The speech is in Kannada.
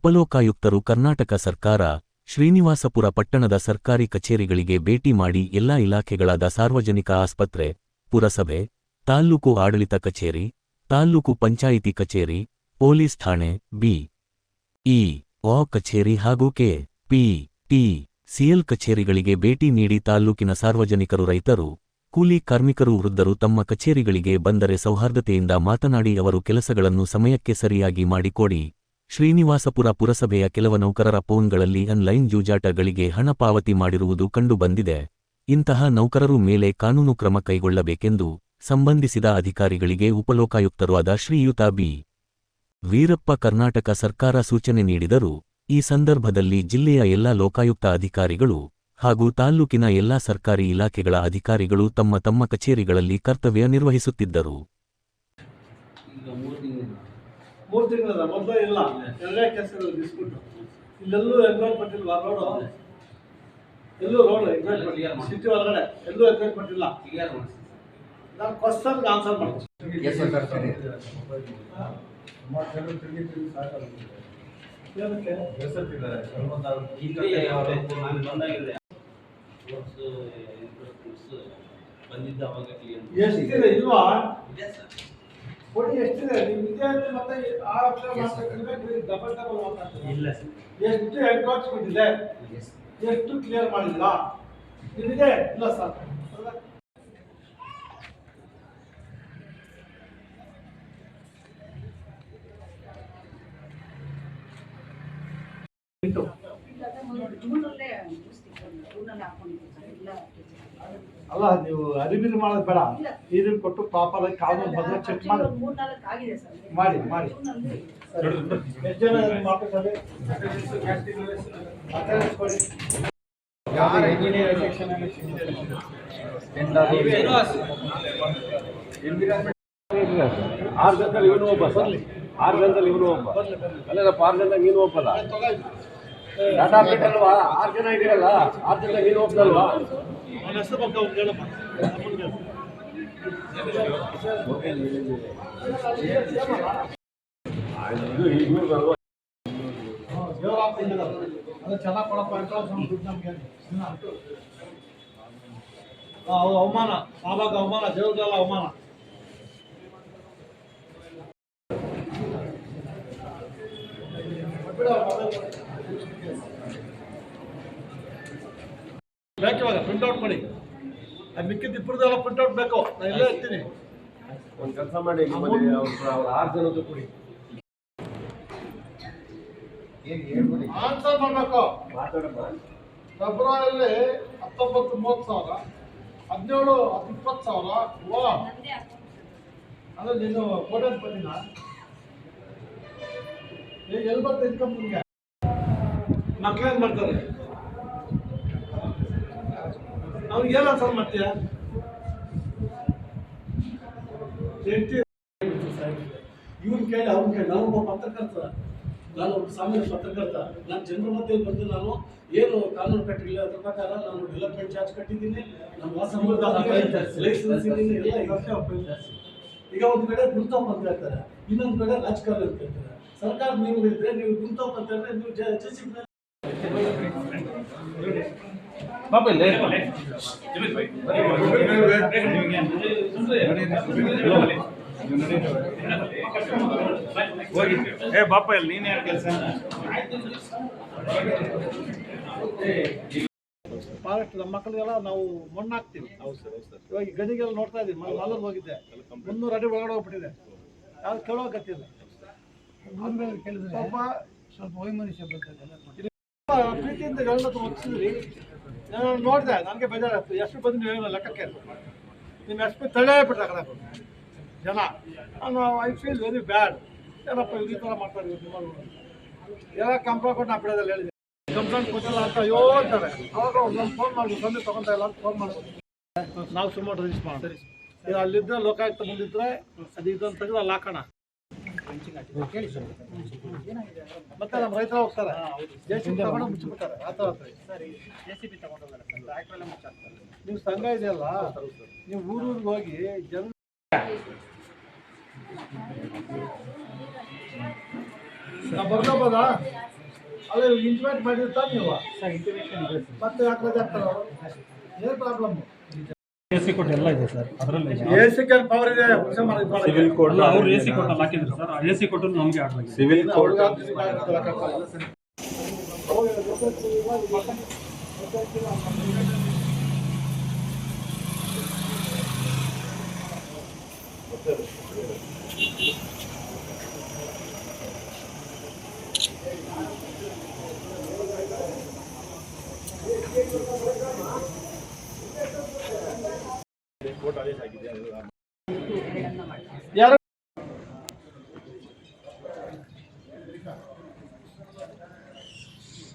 ಉಪಲೋಕಾಯುಕ್ತರು ಕರ್ನಾಟಕ ಸರ್ಕಾರ, ಶ್ರೀನಿವಾಸಪುರ ಪಟ್ಟಣದ ಸರ್ಕಾರಿ ಕಚೇರಿಗಳಿಗೆ ಭೇಟಿ ಮಾಡಿ ಎಲ್ಲಾ ಇಲಾಖೆಗಳಾದ ಸಾರ್ವಜನಿಕ ಆಸ್ಪತ್ರೆ, ಪುರಸಭೆ ತಾಲ್ಲೂಕು ಆಡಳಿತ ಕಚೇರಿ ತಾಲ್ಲೂಕು ಪಂಚಾಯಿತಿ ಕಚೇರಿ, ಪೊಲೀಸ್ ಠಾಣೆ, ಬಿ. ಇ. ಒ. ಕಚೇರಿ ಹಾಗೂ ಕೆ. ಪಿ. ಟಿ. ಸಿಎಲ್ ಕಚೇರಿಗಳಿಗೆ ಭೇಟಿ ನೀಡಿ ತಾಲ್ಲೂಕಿನ ಸಾರ್ವಜನಿಕರು ರೈತರು, ಕೂಲಿ ಕಾರ್ಮಿಕರು ವೃದ್ಧರು ತಮ್ಮ ಕಚೇರಿಗಳಿಗೆ ಬಂದರೆ ಸೌಹಾರ್ದತೆಯಿಂದ ಮಾತನಾಡಿ ಅವರು ಕೆಲಸಗಳನ್ನು ಸಮಯಕ್ಕೆ ಸರಿಯಾಗಿ ಮಾಡಿಕೊಡಿ. ಶ್ರೀನಿವಾಸಪುರ ಪುರಸಭೆಯ ಕೆಲವ ನೌಕರರ ಫೋನ್ಗಳಲ್ಲಿ ಆನ್ಲೈನ್ ಜೂಜಾಟಗಳಿಗೆ ಹಣ ಪಾವತಿ ಮಾಡಿರುವುದು ಕಂಡುಬಂದಿದೆ. ಇಂತಹ ನೌಕರರು ಮೇಲೆ ಕಾನೂನು ಕ್ರಮ ಕೈಗೊಳ್ಳಬೇಕೆಂದು ಸಂಬಂಧಿಸಿದ ಅಧಿಕಾರಿಗಳಿಗೆ ಉಪಲೋಕಾಯುಕ್ತರು ಆದ ಶ್ರೀಯುತ ಬಿ. ವೀರಪ್ಪ ಕರ್ನಾಟಕ ಸರ್ಕಾರ ಸೂಚನೆ ನೀಡಿದರು, ಈ ಸಂದರ್ಭದಲ್ಲಿ ಜಿಲ್ಲೆಯ ಎಲ್ಲಾ ಲೋಕಾಯುಕ್ತ ಅಧಿಕಾರಿಗಳು ಹಾಗೂ ತಾಲ್ಲೂಕಿನ ಎಲ್ಲಾ ಸರ್ಕಾರಿ ಇಲಾಖೆಗಳ ಅಧಿಕಾರಿಗಳು ತಮ್ಮ ತಮ್ಮ ಕಚೇರಿಗಳಲ್ಲಿ ಕರ್ತವ್ಯ ನಿರ್ವಹಿಸುತ್ತಿದ್ದರು. ಮೂರು ತಿಂಗಳ ತಿಂಗಳದ ಮೊದಲು ಇಲ್ಲ. ಎರಡೇ ಕೆಲಸಗಳು ಬಿಸ್ಬಿಟ್ಟು ಇಲ್ಲೆಲ್ಲೂ ಎನ್ವೈರ್ಮೆಂಟ್ ಇಲ್ವಾ? ರೋಡು ಎಲ್ಲೂ ರೋಡ್ ಎಂಕ್ವೈರ್ಮೆಂಟ್ ಸಿಟಿ ಒಳಗಡೆ ಎಲ್ಲೂ ಎನ್ವೈರ್ಮೆಂಟ್ ಇಲ್ಲ. ನಾನು ಕ್ವಶನ್ಗೆ ಆನ್ಸರ್ ಮಾಡ್ತೀನಿ ಎಸ್ ಸರ್ ಸರಿ ಏನಕ್ಕೆ? ಇಲ್ಲಿ ನಾನು ಬಂದಾಗಿದೆ ಸ್ಪೋರ್ಟ್ಸ್ ಇಂಟ್ರೆಸ್ಟ್ ಬಂದಿದ್ದ ಅವಾಗ ಕ್ಲಿಯರ್ ಎಷ್ಟಿದೆ ಇಲ್ವಾ? ಕೊಡಿ ಎಷ್ಟಿದೆ? ನೀವು ವಿದ್ಯಾರ್ಥಿ ಮತ್ತೆ ಆ ಅಕ್ಷರ ಮಾತಾಡ್ತಿದ್ರೆ ಡಬಲ್ ಡಬಲ್ ಮಾತಾಡ್ತೀವಿ ಇಲ್ಲ ಸರ್ ಎಷ್ಟು ಎನ್ಕ್ರೋಚ್ಮೆಂಟ್ ಇದೆ ಎಷ್ಟು ಕ್ಲಿಯರ್ ಮಾಡಿಲ್ಲ? ಇದಿದೆ ಇಲ್ಲ ಸರ್ ಅಲ್ಲ ನೀವು ಅರಿಬಿರಿ ಮಾಡೋದು ಬೇಡ. ನೀರಿನ ಕೊಟ್ಟು ಪ್ರಾಪರ್ ಆಗಿ ಕಾಲು ಮೊದಲು ಚೆಕ್ ಮಾಡಿ. ನಾಲ್ಕು ಆಗಿದೆ ಸರ್. ಮಾಡಿ, ಮಾಡಿ. ಎಷ್ಟು ಜನ. ಆರು ಗಂಟೆಲಿ ಇವನು ಒಬ್ಬ ಸರ್. ಆರು ಗಂಟೆಲಿ ಇವನು ಒಬ್ಬ. ಅಲ್ಲ ಆರು ಗಂಟೆ ನೀನು ಒಬ್ಬಲ್ಲ ಡಾಟಾ ಅಪ್ಡೇಟ್ ಅಲ್ವಾ? ಆರು ಜನ ಇದೀರಲ್ಲ ಆರು ಜನ ನೀನು ಅವನ ಹೆಸರು ಬಗ್ಗೆ ಅವಮಾನ ಕೇಳಪ್ಪ. ಅಮ್ಮನ್ಗೆ ಬೇಕು ಇವಾಗ ಪ್ರಿಂಟ್ಔಟ್ ಮಾಡಿ. ಅದು ಮಿಕ್ಕಿದ್ದು ಇಬ್ಬರದೆಲ್ಲ ಪ್ರಿಂಟ್ಔಟ್ ಬೇಕು. ನಾನು ಇಲ್ಲೇ ಇರ್ತೀನಿ. ಒಂದು ಕೆಲಸ ಮಾಡಿ ನಿಮ್ಮಲ್ಲಿ ಅವ್ರ ಅವ್ರ ಆರು ಜನದ್ದು ಕೊಡಿ. ಆನ್ಸರ್ ಮಾಡಬೇಕು. ಫೆಬ್ರವರಿಯಲ್ಲಿ ಹತ್ತೊಂಬತ್ತು ಮೂವತ್ತು ಸಾವಿರ. ಹದಿನೇಳು ಹತ್ತು ಇಪ್ಪತ್ತು ಸಾವಿರ ಓ ಅಂದ್ರೆ ನೀನು ಫೋಟೋ ಬಂದಿನ ಈಗ ಎಲ್ಲಿ ಬರ್ತದೆ ಇನ್ಕಮ್ ನಿಮಗೆ? ಮಕ್ಳೇನು ಮಾಡ್ತಾರೆ? ಅವ್ನಿಗೆ ಏನು ಆನ್ಸರ್ ಮಾಡ್ತೀಯ ಇವ್ನ ಕೇಳಿ ಅವ್ನ ಕೇಳಿ ನಾನು ಒಬ್ಬ ಪತ್ರಕರ್ತ. ನಾನು ಒಬ್ಬ ಸಾಮಾನ್ಯ ಪತ್ರಕರ್ತ. ನಾನು ಜನರ ಮಧ್ಯೆ ಬಂದು ನಾನು ಏನು ಕಾನೂನು ಕಟ್ಟಿಲ್ಲ ಅದ್ರ ಪ್ರಕಾರ ನಾನು ಡೆವಲಪ್ಮೆಂಟ್ ಚಾರ್ಜ್ ಕಟ್ಟಿದ್ದೀನಿ. ನಮ್ಮ ಲೈಸೆನ್ಸ್ ಇದ್ದೀನಿ. ಎಲ್ಲ ಉಪಯೋಗಿಸಿ ಈಗ ಒಂದು ಕಡೆ ಗುಂತಪ್ಪ ಅಂತ ಹೇಳ್ತಾರೆ. ಇನ್ನೊಂದು ಕಡೆ ರಾಜಕಾರಣ ಅಂತ ಹೇಳ್ತಾರೆ. ಸರ್ಕಾರ ನೀವು ಇದ್ರೆ ನೀವು ಗುಂತಪ್ಪ ಅಂತ ಹೇಳಿದ್ರೆ ನೀವು ಜೆ ಸಿ ಏ. ಬಾಪ ಇಲ್ಲಿ ನೀನೇ ಕೆಲಸ? ಫಾರೆಸ್ಟ್ ನಮ್ಮ ಮಕ್ಕಳಿಗೆಲ್ಲ ನಾವು ಮಣ್ಣು ಹಾಕ್ತೀವಿ ಇವಾಗ ಹೋಗಿ ಗಣಿಗೆಲ್ಲ ನೋಡ್ತಾ ಇದೀವಿ. ಮಲ್ಲಲ್ಲಿ ಹೋಗಿದ್ದೆ. ಮುನ್ನೂರು ಅಡಿ ಒಳಗಡೆ ಹೋಗ್ಬಿಟ್ಟಿದೆ. ಯಾರು ಕೇಳೋ ಕೇಳಿದ್ರೆ ಸ್ವಲ್ಪ ಸ್ವಲ್ಪ ವೈಮನುಷ್ಯ ಬರ್ತದೆ ಪ್ರೀತಿಯಿಂದ ಗಂಡ ಒಪ್ಸಿದ್ರಿ ನಾನು ನೋಡಿದೆ, ನನಗೆ ಬೇಜಾರಾಗ್ತದೆ. ಎಷ್ಟು ಬಂದು ನೀವು ಲೆಕ್ಕಕ್ಕೆ. ನಿಮ್ಮ ಎಷ್ಟು ತಳ್ಳೇ ಬಿಟ್ಟ ಜನ. ನಾನು ಐ ಫೀಲ್ ವೆರಿ ಬ್ಯಾಡ್ ಏನಪ್ಪ ಈ ಥರ ಮಾಡ್ತಾರೆ ನಿಮ್ಮಲ್ಲಿ ಎಲ್ಲ ಕಂಪ್ಲೇಂಟ್ ಕೊಟ್ಟು ನಾ ಬಿಡೋದಲ್ಲ ಹೇಳಿದೆ. ಕಂಪ್ಲೇಂಟ್ ಕೊಟ್ಟಿಲ್ಲ ಅಂತ ಅಯ್ಯೋ ಅಂತಾರೆ ಅವಾಗ ಫೋನ್ ಮಾಡಿ ಬಂದು ತೊಗೊತಾ ಇಲ್ಲ ಅಂತ ಫೋನ್ ಮಾಡ್ಬೋದು ನಾವು ಸುಮ್ಮನೆ ರಿಜಿಸ್ಟ್ ಮಾಡಿ ಇದು ಅಲ್ಲಿದ್ದರೆ ಲೋಕಾಯುಕ್ತ ಬಂದಿದ್ರೆ ಅದು ಇದನ್ನು ತೆಗೆದು ಅಲ್ಲಿ ಹಾಕೋಣ ಮತ್ತೆ ನಮ್ಮ ರೈತರ ಹೋಗ್ತಾರೆ. ಜೆ ಸಿ ಬಿ ತಗೊಂಡು ಮುಚ್ಚಿಬಿಡ್ತಾರೆ ಆ ಥರ ನೀವು ಸಂಘ ಇದೆಯಲ್ಲ ನೀವು ಊರೂರಿಗೆ ಹೋಗಿ ಜನ ನಾವು ಬರ್ಕೋಬೋದಾ ಅಲ್ಲ ಇಂಟಿಮೇಟ್ ಮಾಡಿರ್ತಾರೆ ನೀವು. ಮತ್ತೆ ಯಾಕೆ ರಜೆ ಏನು ಪ್ರಾಬ್ಲಮ್ ಎ ಸಿ ಕೋಡ್ ಎಲ್ಲ ಇದೆ ಸರ್. ಅದರಲ್ಲಿ ಎ ಸಿ ಕೆಲ್ ಪವರ್ ಇದೆ ಕೆಲಸ ಮಾಡಿ ಸಿವಿಲ್ ಕೋಡ್ ಅವ್ರು ಎ ಸಿ ಕೋಡ್ ಅಲ್ಲಿ ಹಾಕಿದ್ರು ಸರ್. ಎ ಸಿ ಕೋಡ್ ನಮಗೆ ಆಡಲಾಗಿದೆ ಸಿವಿಲ್ ಕೋಡ್ ಯಾರು